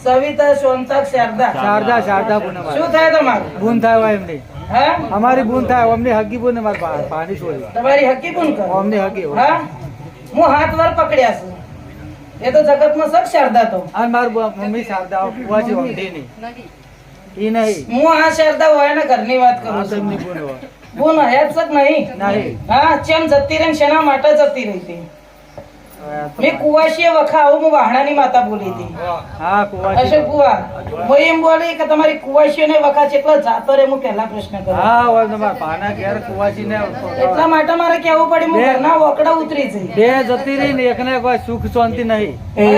સવિતા સોનતક શારદા શારદા શારદા શું થાય તમારું ભૂન થાય એમ નહીં હા અમારી બૂન થાય અમને હકી બૂન ને મારી પાણી છોડી તમારી હકી કોણ અમને હકી હા? હું હાથ વાર પકડ્યા છું. એ તો જગતમાં સક શારદા તો. અને મારી મમ્મી શારદા ઊંધી નહીં. હું આ શારદા હોય ને ઘરની વાત કરું છું. હોય. બોલ સક નહીં. નહીં. હા ચેમ જતી રહી શેના માટે જતી રહી હતી હવે મેં કુવાશીએ વખા આવું હું વાહણાની માતા બોલી હતી. હા કુવાજી અશોક કુવા હું એમ બોલી કે તમારી કુવાશીઓને વખા કેટલા જાતો રે હું પહેલા પ્રશ્ન કરું. હા હોય તમાર પાના ઘેર કુવાજી ને એટલા માટે મારે કેવું પડ્યું હું ઘરના વોકડા ઉતરી જઈ બે જતી રહી ને એકને કોઈ સુખ શાંતિ નહીં. એ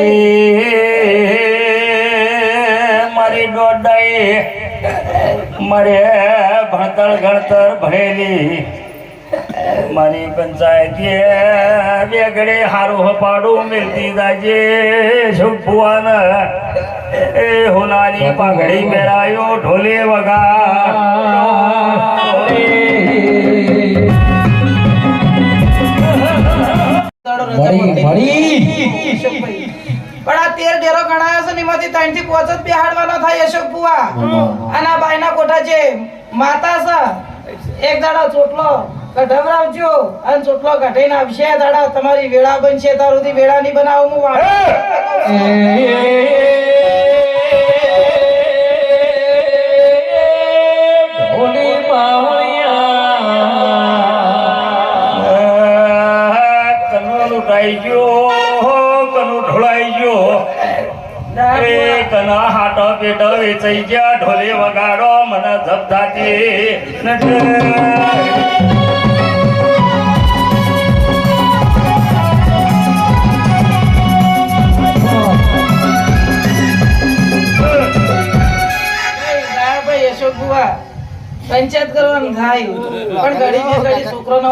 મારી ડોડાઈ મારે ભણતર ગણતર ભણેલી. મારી પંચાયત વેગડે હારું હપાડું મિલતી દાજે શુભવાન એ હોનારી પાઘડી પહેરાયો ઢોલે વગા પણ આ તેર ડેરો ગણાયો છે ને એમાંથી ત્રણથી પાંચ જ બેહાડવાના થાય અશોક બુવા અને આ બાયના કોઠા છે? માતા છે. એક દાડો ચોટલો. કઢવરાવજો અને ચોટલો કઢીને આવશે દાડા. તમારી વેળા બનશે તાર સુધી વેળા ની બનાવો હું કનુ ગયો કનુ ઢોળાઈ ગયો એ કના હાટો પેટો વેચાઈ ગયા ઢોલે વગાડો મને ધબધાતી અશોક પંચાયત કરવાનું થાય. પણ ઘડી ઘડી છોકરો નો